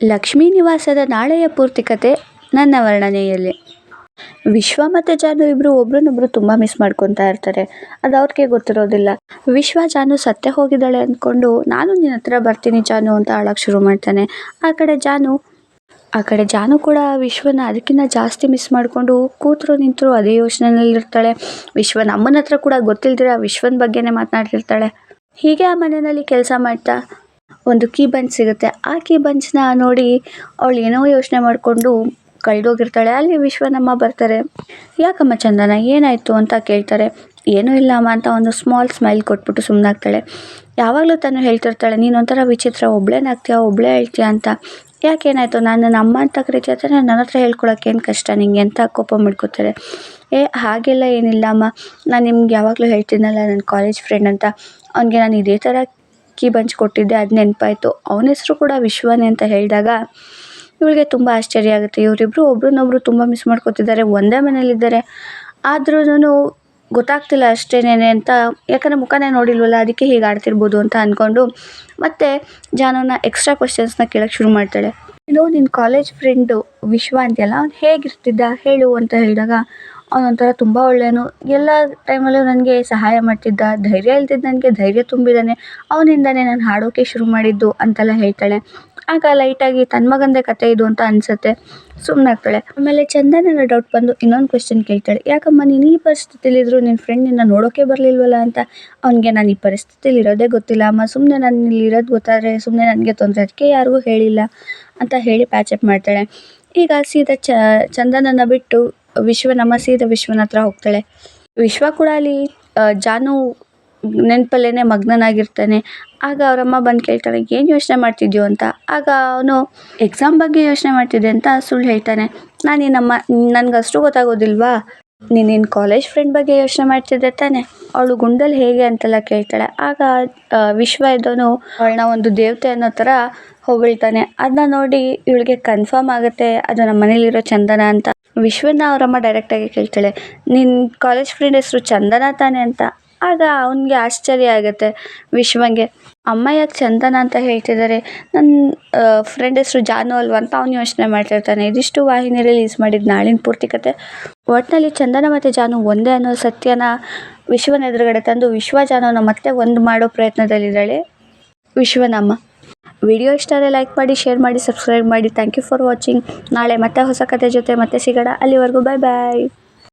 ಲಕ್ಷ್ಮೀ ನಿವಾಸದ ನಾಳೆಯ ಪೂರ್ತಿ ಕತೆ ನನ್ನ ವರ್ಣನೆಯಲ್ಲಿ. ವಿಶ್ವ ಮತ್ತು ಜಾನು ಇಬ್ಬರು ಒಬ್ರನ್ನೊಬ್ರು ತುಂಬ ಮಿಸ್ ಮಾಡ್ಕೊತಾ ಇರ್ತಾರೆ. ಅದು ಅವ್ರಿಗೆ ಗೊತ್ತಿರೋದಿಲ್ಲ. ವಿಶ್ವ ಜಾನು ಸತ್ತೆ ಹೋಗಿದ್ದಾಳೆ ಅಂದ್ಕೊಂಡು ನಾನು ನಿನ್ನ ಹತ್ರ ಬರ್ತೀನಿ ಜಾನು ಅಂತ ಅಳಕ್ಕೆ ಶುರು ಮಾಡ್ತಾನೆ. ಆ ಕಡೆ ಜಾನು, ಆ ಕಡೆ ಜಾನು ಕೂಡ ವಿಶ್ವನ ಅದಕ್ಕಿಂತ ಜಾಸ್ತಿ ಮಿಸ್ ಮಾಡಿಕೊಂಡು ಕೂತರು ನಿಂತರು ಅದೇ ಯೋಚನೆಯಲ್ಲಿರ್ತಾಳೆ. ವಿಶ್ವ ನಮ್ಮನ ಹತ್ರ ಕೂಡ ಗೊತ್ತಿಲ್ದಿರ ವಿಶ್ವನ ಬಗ್ಗೆನೇ ಮಾತನಾಡ್ತಿರ್ತಾಳೆ. ಹೀಗೆ ಆ ಮನೆಯಲ್ಲಿ ಕೆಲಸ ಮಾಡ್ತಾ ಒಂದು ಕೀ ಬಂಚ್ ಸಿಗುತ್ತೆ. ಆ ಕೀ ಬಂಚ್ನ ನೋಡಿ ಅವಳು ಏನೋ ಯೋಚನೆ ಮಾಡಿಕೊಂಡು ಕಳೆದೋಗಿರ್ತಾಳೆ. ಅಲ್ಲಿ ವಿಶ್ವನಮ್ಮ ಬರ್ತಾರೆ. ಯಾಕಮ್ಮ ಚಂದನ, ಏನಾಯಿತು ಅಂತ ಕೇಳ್ತಾರೆ. ಏನೂ ಇಲ್ಲಮ್ಮ ಅಂತ ಒಂದು ಸ್ಮಾಲ್ ಸ್ಮೈಲ್ ಕೊಟ್ಬಿಟ್ಟು ಸುಮ್ಮನಾಗ್ತಾಳೆ ಯಾವಾಗಲೂ ತಾನು ಹೇಳ್ತಿರ್ತಾಳೆ ನೀನು ಒಂಥರ ವಿಚಿತ್ರ ಒಬ್ಳೇನಾಗ್ತೀಯ ಒಬ್ಳೇ ಹೇಳ್ತೀಯ ಅಂತ. ಯಾಕೇನಾಯಿತು? ನಾನು ನನ್ನ ಅಮ್ಮ ಅಂತ ಕರಿತೀಯ ಅಂತ ನನ್ನ ಹತ್ರ ಹೇಳ್ಕೊಳಕ್ಕೆ ಏನು ಕಷ್ಟ ನಿಂಗೆ ಅಂತ ಕೋಪ ಮಾಡ್ಕೋತಾರೆ. ಏ, ಹಾಗೆಲ್ಲ ಏನಿಲ್ಲ ಅಮ್ಮ ನಾನು ನಿಮ್ಗೆ ಯಾವಾಗಲೂ ಹೇಳ್ತೀನಲ್ಲ ನನ್ನ ಕಾಲೇಜ್ ಫ್ರೆಂಡ್ ಅಂತ. ಅವ್ನಿಗೆ ನಾನು ಇದೇ ಥರ ಕೀ ಬಂಚ್ ಕೊಟ್ಟಿದ್ದೆ ಅದು ನೆನಪಾಯ್ತು. ಅವನ ಹೆಸರು ಕೂಡ ವಿಶ್ವನೇ ಅಂತ ಹೇಳಿದಾಗ ಇವಳಿಗೆ ತುಂಬ ಆಶ್ಚರ್ಯ ಆಗುತ್ತೆ. ಇವರಿಬ್ಬರು ಒಬ್ರನ್ನೊಬ್ರು ತುಂಬ ಮಿಸ್ ಮಾಡ್ಕೊತಿದ್ದಾರೆ, ಒಂದೇ ಮನೇಲಿದ್ದಾರೆ ಆದ್ರೂ ಗೊತ್ತಾಗ್ತಿಲ್ಲ ಅಷ್ಟೇನೆ ಅಂತ. ಯಾಕಂದರೆ ಮುಖನೇ ನೋಡಿಲ್ವಲ್ಲ, ಅದಕ್ಕೆ ಹೀಗೆ ಆಡ್ತಿರ್ಬೋದು ಅಂತ ಅಂದ್ಕೊಂಡು ಮತ್ತೆ ಜಾನುನ ಎಕ್ಸ್ಟ್ರಾ ಕ್ವಶನ್ಸ್ನ ಕೇಳೋಕ್ಕೆ ಶುರು ಮಾಡ್ತಾಳೆ. ಇದು ನಿನ್ನ ಕಾಲೇಜ್ ಫ್ರೆಂಡು ವಿಶ್ವ ಅಂತೆಲ್ಲ ಅವ್ನು ಹೇಗಿರ್ತಿದ್ದ? ಹೇಳು ಅಂತ ಹೇಳಿದಾಗ ಅವನೊಂಥರ ತುಂಬ ಒಳ್ಳೆಯವನು ಎಲ್ಲ ಟೈಮಲ್ಲೂ ನನಗೆ ಸಹಾಯ ಮಾಡ್ತಿದ್ದ. ಧೈರ್ಯ ಇಲ್ದಿದ್ದ ನನಗೆ ಧೈರ್ಯ ತುಂಬಿದ್ದಾನೆ ಅವನಿಂದನೇ ನಾನು ಹಾಡೋಕ್ಕೆ ಶುರು ಮಾಡಿದ್ದು ಅಂತೆಲ್ಲ ಹೇಳ್ತಾಳೆ. ಆಗ ಲೈಟಾಗಿ ತನ್ನ ಮಗಂದೇ ಕತೆ ಇದು ಅಂತ ಅನಿಸುತ್ತೆ. ಸುಮ್ಮನಾಗ್ತಾಳೆ ಆಮೇಲೆ ಚಂದನನ ಡೌಟ್ ಬಂದು ಇನ್ನೊಂದು ಕ್ವೆಶ್ಚನ್ ಕೇಳ್ತಾಳೆ. ಯಾಕಮ್ಮ, ನೀನು ಈ ಪರಿಸ್ಥಿತಿಲಿದ್ರು ನಿನ್ನ ಫ್ರೆಂಡ್ ನಿನ್ನ ನೋಡೋಕ್ಕೆ ಬರಲಿಲ್ವಲ್ಲ ಅಂತ? ಅವನಿಗೆ, ನಾನು ಈ ಪರಿಸ್ಥಿತಿಲಿ ಇರೋದೇ ಗೊತ್ತಿಲ್ಲ ಅಮ್ಮ. ಸುಮ್ಮನೆ ನಾನು ಇಲ್ಲಿ ಇರೋದು ಗೊತ್ತಾದರೆ ಸುಮ್ಮನೆ ನನಗೆ ತೊಂದರೆ ಅದಕ್ಕೆ ಯಾರಿಗೂ ಹೇಳಿಲ್ಲ. ಅಂತ ಹೇಳಿ ಪ್ಯಾಚಪ್ ಮಾಡ್ತಾಳೆ. ಈಗ ಸೀದಾ ಚ ಚಂದನನ ಬಿಟ್ಟು ವಿಶ್ವನಮ್ಮ ಸೀದಾ ವಿಶ್ವನ ಹತ್ರ ಹೋಗ್ತಾಳೆ. ವಿಶ್ವ ಕೂಡ ಅಲ್ಲಿ ಜಾನು ನೆನಪಲ್ಲೇನೆ ಮಗ್ನನಾಗಿರ್ತಾನೆ. ಆಗ ಅವರಮ್ಮ ಬಂದು ಕೇಳ್ತಾಳೆ, ಏನು ಯೋಚನೆ ಮಾಡ್ತಿದ್ಯೋ ಅಂತ? ಆಗ ಅವನು ಎಕ್ಸಾಮ್ ಬಗ್ಗೆ ಯೋಚನೆ ಮಾಡ್ತಿದ್ದೆ ಅಂತ ಸುಳ್ಳು ಹೇಳ್ತಾನೆ. ನಾನು ನಿನ್ನಮ್ಮ ನನಗಷ್ಟು ಗೊತ್ತಾಗೋದಿಲ್ವಾ? ನೀನು ನಿನ್ನ ಕಾಲೇಜ್ ಫ್ರೆಂಡ್ ಬಗ್ಗೆ ಯೋಚನೆ ಮಾಡ್ತಿದ್ದೆ ತಾನೆ. ಅವಳು ಗುಂಡಲ್ಲಿ ಹೇಗೆ ಅಂತೆಲ್ಲ ಕೇಳ್ತಾಳೆ. ಆಗ ವಿಶ್ವ ಇದ್ದವನು ಅವಳನ್ನ ಒಂದು ದೇವತೆ ಅನ್ನೋ ಥರ ಹೊಗಳ್ತಾನೆ. ಅದನ್ನ ನೋಡಿ ಇವಳಿಗೆ ಕನ್ಫರ್ಮ್ ಆಗುತ್ತೆ, ಅದು ನಮ್ಮ ಮನೇಲಿರೋ ಚಂದನ ಅಂತ. ವಿಶ್ವನ ಅವರಮ್ಮ ಡೈರೆಕ್ಟಾಗಿ ಕೇಳ್ತಾಳೆ ನಿನ್ನ ಕಾಲೇಜ್ ಫ್ರೆಂಡ್ ಹೆಸರು ಚಂದನ ತಾನೆ ಅಂತ. ಆಗ ಅವನಿಗೆ ಆಶ್ಚರ್ಯ ಆಗುತ್ತೆ ವಿಶ್ವಂಗೆ ಅಮ್ಮ ಯಾಕೆ ಚಂದನ ಅಂತ ಹೇಳ್ತಿದ್ದಾರೆ ನನ್ನ ಫ್ರೆಂಡ್ ಹೆಸರು ಜಾನು ಅಲ್ವಾ ಅಂತ ಅವನು ಯೋಚನೆ ಮಾಡ್ತಿರ್ತಾನೆ. ಇದಿಷ್ಟು ವಾಹಿನಿ ರಿಲೀಸ್ ಮಾಡಿದ ನಾಳಿನ ಪೂರ್ತಿ ಕತೆ. ಒಟ್ಟಿನಲ್ಲಿ ಚಂದನ ಮತ್ತು ಜಾನು ಒಂದೇ ಅನ್ನೋ ಸತ್ಯನ ವಿಶ್ವನ ಎದುರುಗಡೆ ತಂದು ವಿಶ್ವ ಜಾನುನ ಮತ್ತೆ ಒಂದು ಮಾಡೋ ಪ್ರಯತ್ನದಲ್ಲಿದ್ದಾಳೆ ವಿಶ್ವನಮ್ಮ. ವಿಡಿಯೋ ಇಷ್ಟ ಆದರೆ ಲೈಕ್ ಮಾಡಿ, ಶೇರ್ ಮಾಡಿ, ಸಬ್ಸ್ಕ್ರೈಬ್ ಮಾಡಿ. ಥ್ಯಾಂಕ್ ಯು ಫಾರ್ ವಾಚಿಂಗ್ ನಾಳೆ ಮತ್ತೆ ಹೊಸ ಕತೆ ಜೊತೆ ಮತ್ತೆ ಸಿಗೋಣ. ಅಲ್ಲಿವರೆಗೂ ಬಾಯ್ ಬಾಯ್